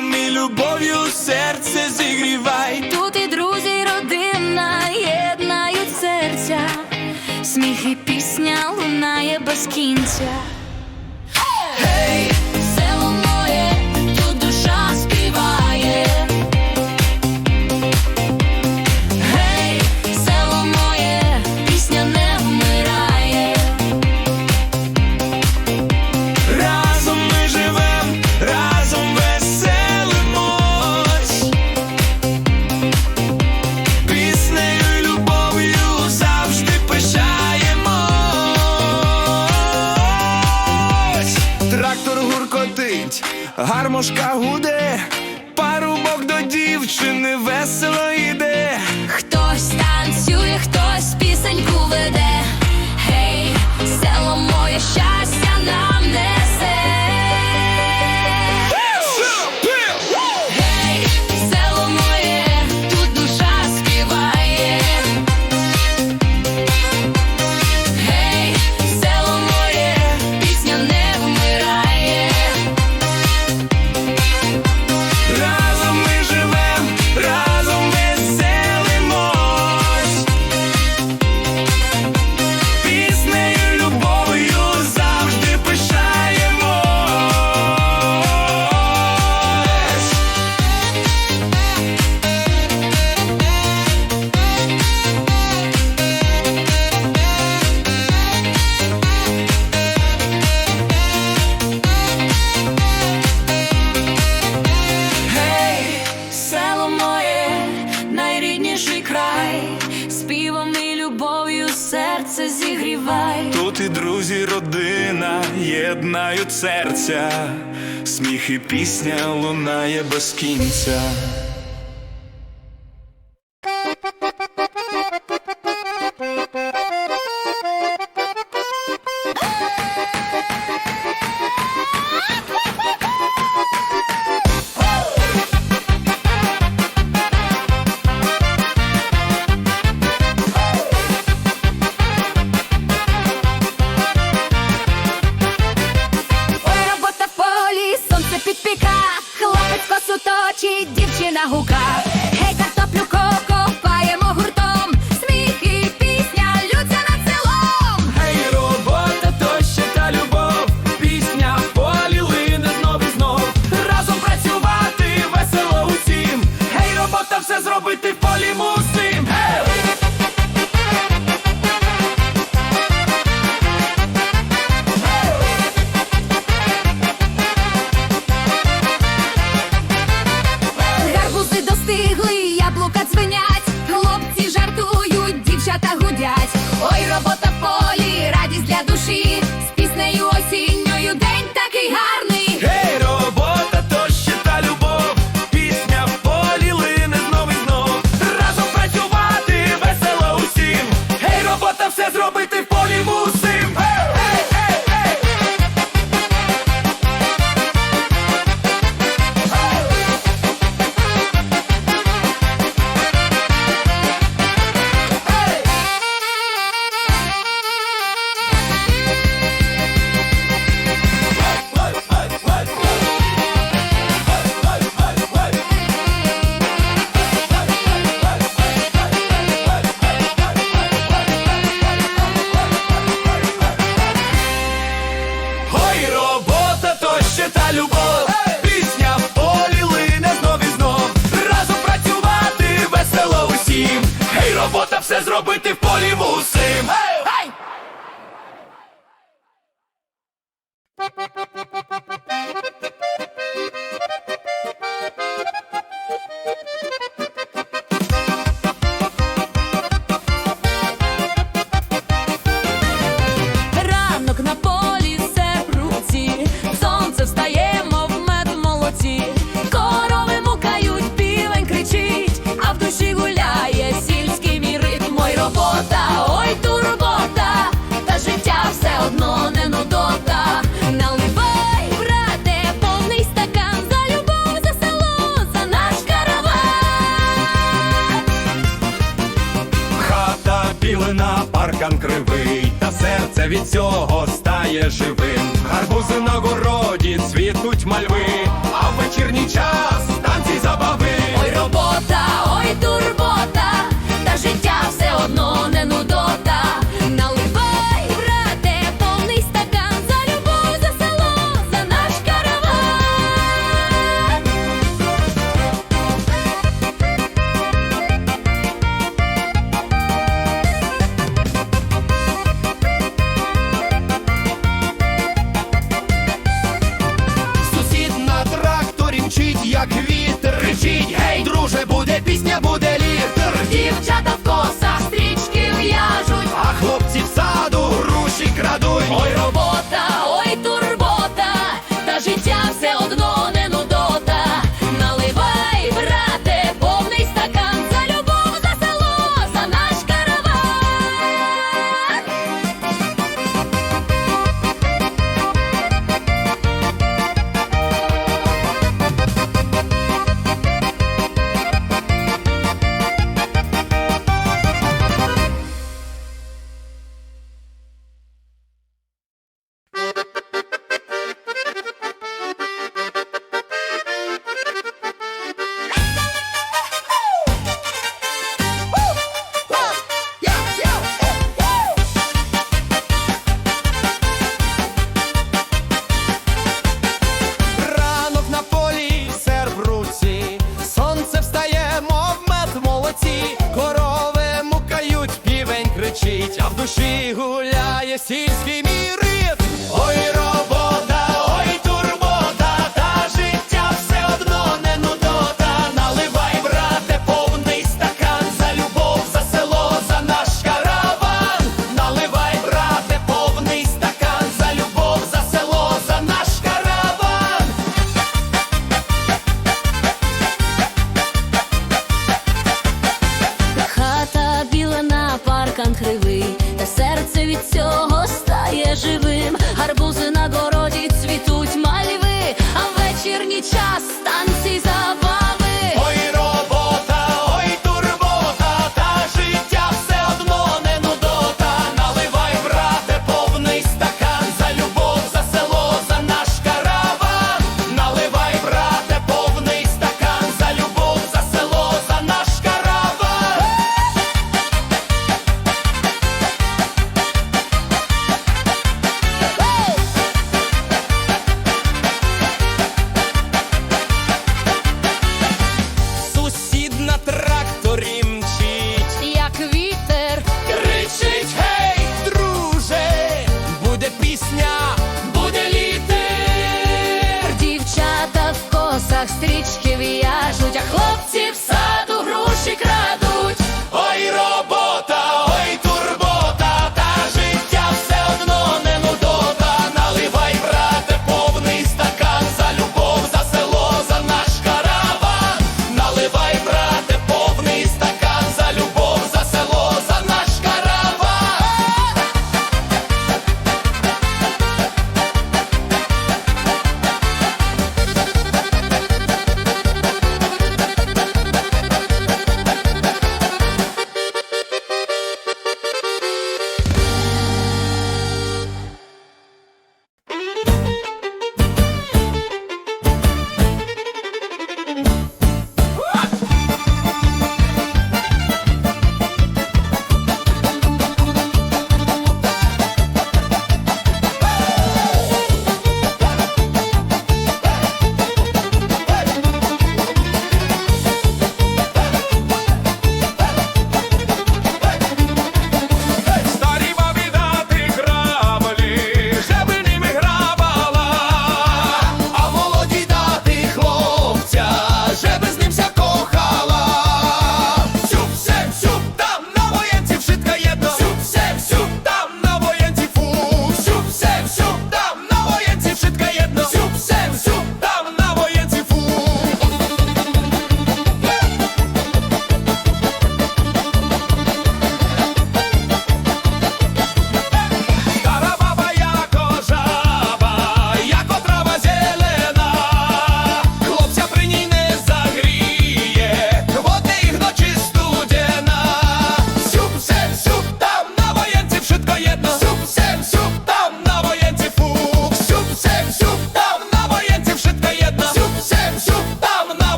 теплом і любов'ю серце зігрівай. Тут і друзі, і родина єднають серця, сміх і пісня лунає без кінця. чи не весело. фестиваль. Тут і друзі, родина єднають серця, сміх і пісня лунає без кінця. паркан кривий, та серце від цього стає живим. Гарбузи на городі цвітуть мальви, а в вечірній час танці забави. Ой, робота, ой, турбота, та життя все одно не нудота.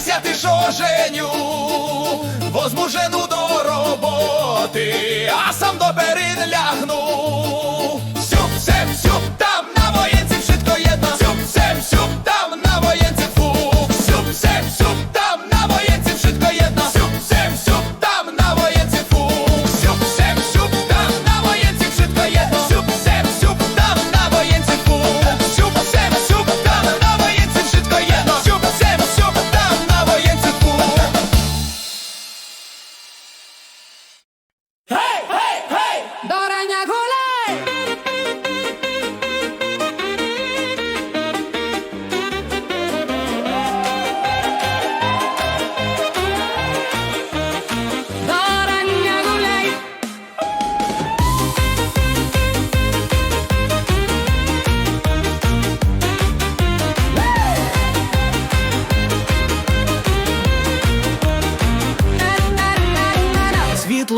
Вася, ти шо женю, возмужену до роботи, а сам до перин лягну. Сю, все, всю.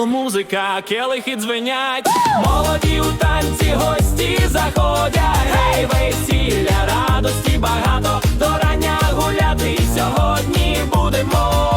гримнула музика, келихи дзвенять, молоді у танці, гості заходять, гей, весілля, радості багато, до рання гуляти сьогодні будемо.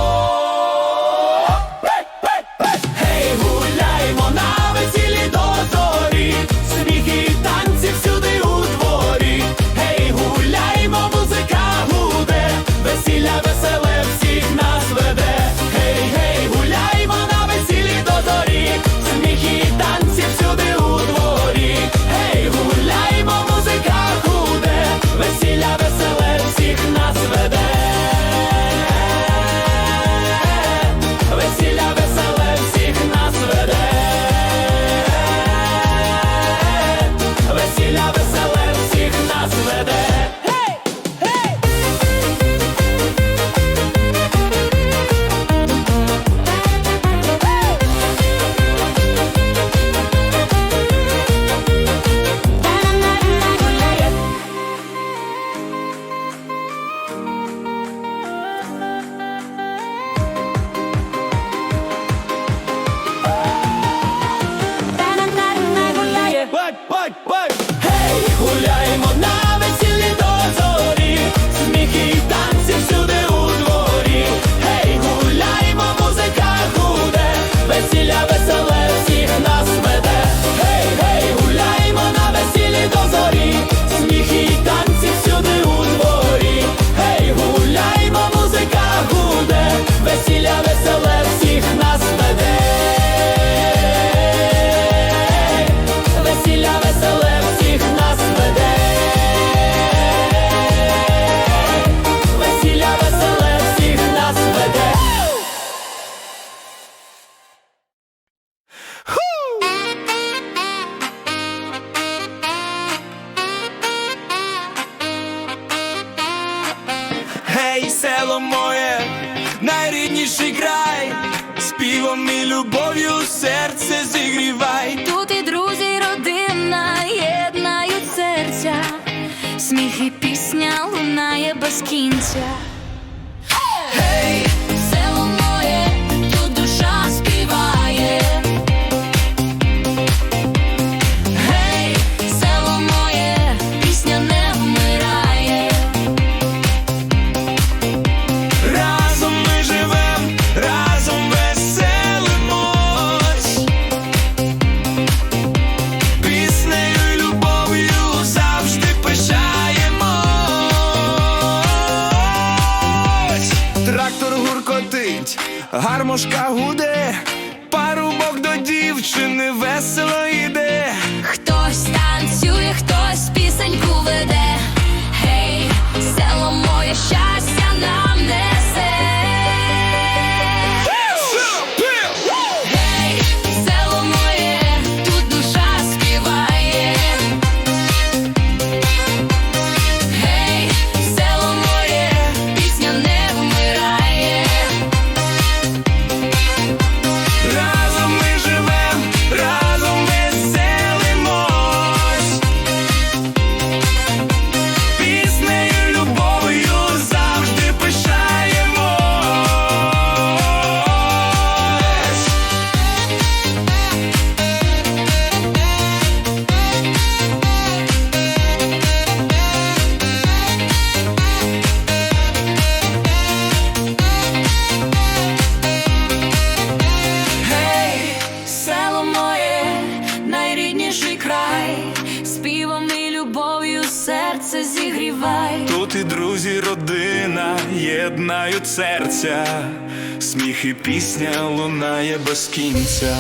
Quinta. É. гармошка гуде, парубок до дівчини весело йде. Єднають серця, сміх і пісня лунає без кінця.